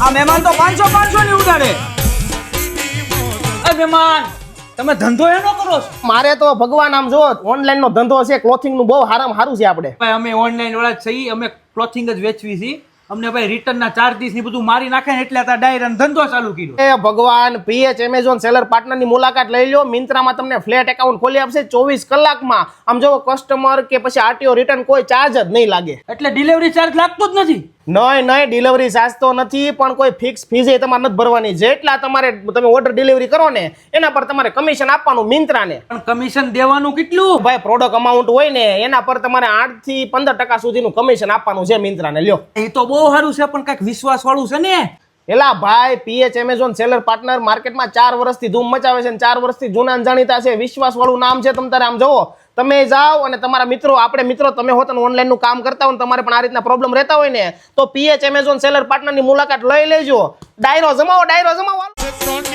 આ મહેમાન તો પાંચસો પાંચસો ની ઉડાડે. મહેમાન તમે ધંધો એનો છો મારે તો ભગવાન આમ જો ઓનલાઈન નો ધંધો છે ક્લોથિંગનું બહુ હારામ હારું છે આપણે. ભાઈ અમે ઓનલાઈન વાળા છીએ અમે ક્લોથિંગ જ વેચવી છીએ. અમને ભાઈ રિટર્ન ના ચાર્જીસની બધું મારી નાખે ને એટલે આ ડાયરા ધંધો ચાલુ કર્યો. એ ભગવાન પીએચ એમેઝોન સેલર પાર્ટનરની મુલાકાત લઈ લો મિન્ત્રામાં તમને ફ્લેટ એકાઉન્ટ ખોલી આપશે ચોવીસ કલાકમાં. આમ જો કસ્ટમર કે પછી આરટીઓ રિટર્ન કોઈ ચાર્જ જ નહીં લાગે. એટલે ડિલિવરી ચાર્જ લાગતો જ નથી. નહીં નહીં ડિલિવરી ચાર્જ તો નથી પણ કોઈ ફિક્સ ફીઝ તમારે નથી ભરવાની. જેટલા તમારે તમે ઓર્ડર ડિલિવરી કરો ને એના પર તમારે કમિશન આપવાનું મિંત્રાને. પણ કમિશન દેવાનું કેટલું? ભાઈ પ્રોડક્ટ અમાઉન્ટ હોય ને એના પર તમારે આઠથી પંદર ટકા સુધીનું કમિશન આપવાનું છે મિંત્રાને. લ્યો. એ તો બહુ સારું છે પણ કંઈક વિશ્વાસ વાળું છે ને? એલા ભાઈ, પીએચ, એમેઝોન સેલર પાર્ટનર માર્કેટમાં ચાર વર્ષથી ધૂમ મચાવે છે અને ચાર વર્ષથી જૂના જાણીતા છે. વિશ્વાસવાળું નામ છે તમે તારે આમ જુઓ. તમે જાઓ અને તમારા મિત્રો, આપણે મિત્રો, તમે હો તો ઓનલાઈનનું કામ કરતા હોય તમારે પણ આ રીતના પ્રોબ્લેમ રહેતા હોય ને, તો પીએચ, એમેઝોન સેલર પાર્ટનરની મુલાકાત લઈ લેજો. ડાયરો જમાવો ડાયરો જમાવો.